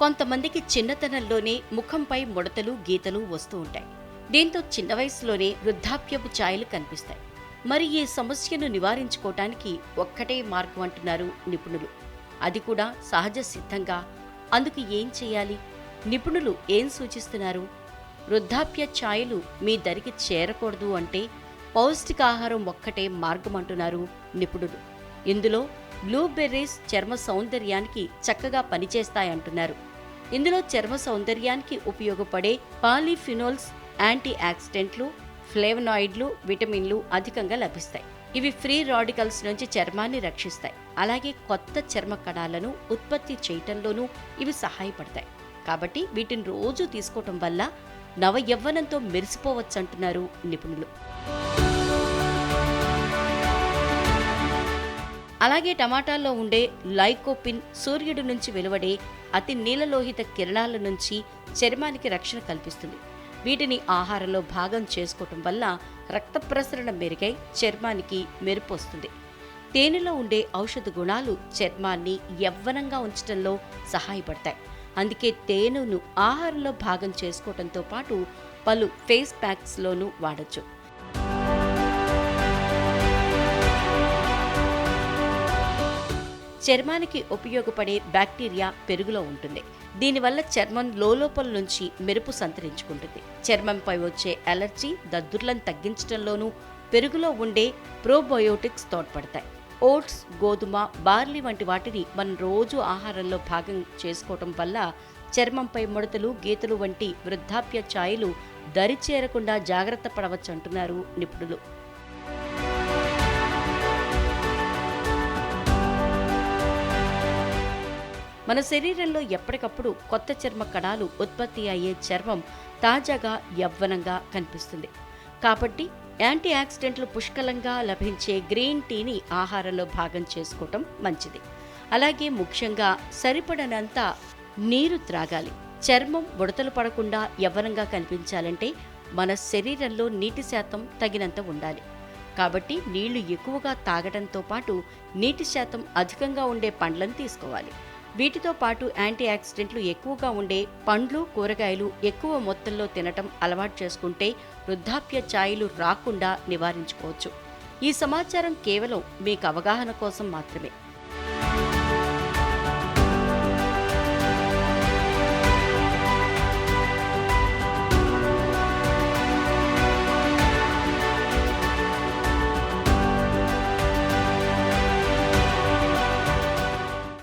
కొంతమందికి చిన్నతనంలోనే ముఖంపై ముడతలు గీతలు వస్తూ ఉంటాయి. దీంతో చిన్న వయసులోనే వృద్ధాప్యపు ఛాయలు కనిపిస్తాయి. మరి ఈ సమస్యను నివారించుకోవటానికి ఒక్కటే మార్గం అంటున్నారు నిపుణులు. అది కూడా సహజ సిద్ధంగా. అందుకు ఏం చేయాలి? నిపుణులు ఏం సూచిస్తున్నారు? వృద్ధాప్య ఛాయలు మీ దరికి చేరకూడదు అంటే పౌష్టికాహారం ఒక్కటే మార్గం అంటున్నారు నిపుణులు. ఇందులో బ్లూబెర్రీస్ చర్మ సౌందర్యానికి చక్కగా పనిచేస్తాయంటున్నారు ఇందులో చర్మ సౌందర్యానికి ఉపయోగపడే పాలిఫినోల్స్ యాంటీ ఆక్సిడెంట్లు ఫ్లేవనాయిడ్లు విటమిన్లు అధికంగా లభిస్తాయి. ఇవి ఫ్రీ రాడికల్స్ నుంచి చర్మాన్ని రక్షిస్తాయి. అలాగే కొత్త చర్మ కణాలను ఉత్పత్తి చేయటంలోనూ ఇవి సహాయపడతాయి. కాబట్టి వీటిని రోజు తీసుకోవటం వల్ల నవ యవ్వనంతో మెరిసిపోవచ్చంటున్నారు నిపుణులు. అలాగే టమాటాల్లో ఉండే లైకోపిన్ సూర్యుడి నుంచి వెలువడే అతి నీలలోహిత కిరణాల నుంచి చర్మానికి రక్షణ కల్పిస్తుంది. వీటిని ఆహారంలో భాగం చేసుకోవటం వల్ల రక్త ప్రసరణ మెరుగై చర్మానికి మెరుపు వస్తుంది. తేనెలో ఉండే ఔషధ గుణాలు చర్మాన్ని యవ్వనంగా ఉంచడంలో సహాయపడతాయి. అందుకే తేనెను ఆహారంలో భాగం చేసుకోవటంతో పాటు పలు ఫేస్ ప్యాక్స్లోనూ వాడచ్చు. చర్మానికి ఉపయోగపడే బ్యాక్టీరియా పెరుగులో ఉంటుంది. దీనివల్ల చర్మం లోలోపల నుంచి మెరుపు సంతరించుకుంటుంది. చర్మంపై వచ్చే అలర్జీ దద్దుర్లను తగ్గించడంలోనూ పెరుగులో ఉండే ప్రోబయోటిక్స్ తోడ్పడతాయి. ఓట్స్ గోధుమ బార్లీ వంటి వాటిని మనం రోజు ఆహారంలో భాగం చేసుకోవటం వల్ల చర్మంపై ముడతలు గీతలు వంటి వృద్ధాప్య ఛాయలు దరి చేరకుండా జాగ్రత్త పడవచ్చు అంటున్నారు నిపుణులు. మన శరీరంలో ఎప్పటికప్పుడు కొత్త చర్మ కణాలు ఉత్పత్తి అయ్యే చర్మం తాజాగా యవ్వనంగా కనిపిస్తుంది. కాబట్టి యాంటీ ఆక్సిడెంట్లు పుష్కలంగా లభించే గ్రీన్ టీని ఆహారంలో భాగం చేసుకోవటం మంచిది. అలాగే ముఖ్యంగా సరిపడనంత నీరు త్రాగాలి. చర్మం ఉడతలు పడకుండా యవ్వనంగా కనిపించాలంటే మన శరీరంలో నీటి శాతం తగినంత ఉండాలి. కాబట్టి నీళ్ళు ఎక్కువగా తాగడంతో పాటు నీటి శాతం అధికంగా ఉండే పండ్లను తీసుకోవాలి. వీటితో పాటు యాంటీ ఆక్సిడెంట్లు ఎక్కువగా ఉండే పండ్లు కూరగాయలు ఎక్కువ మొత్తంలో తినటం అలవాటు చేసుకుంటే వృద్ధాప్య ఛాయలు రాకుండా నివారించుకోవచ్చు. ఈ సమాచారం కేవలం మీకు అవగాహన కోసం మాత్రమే.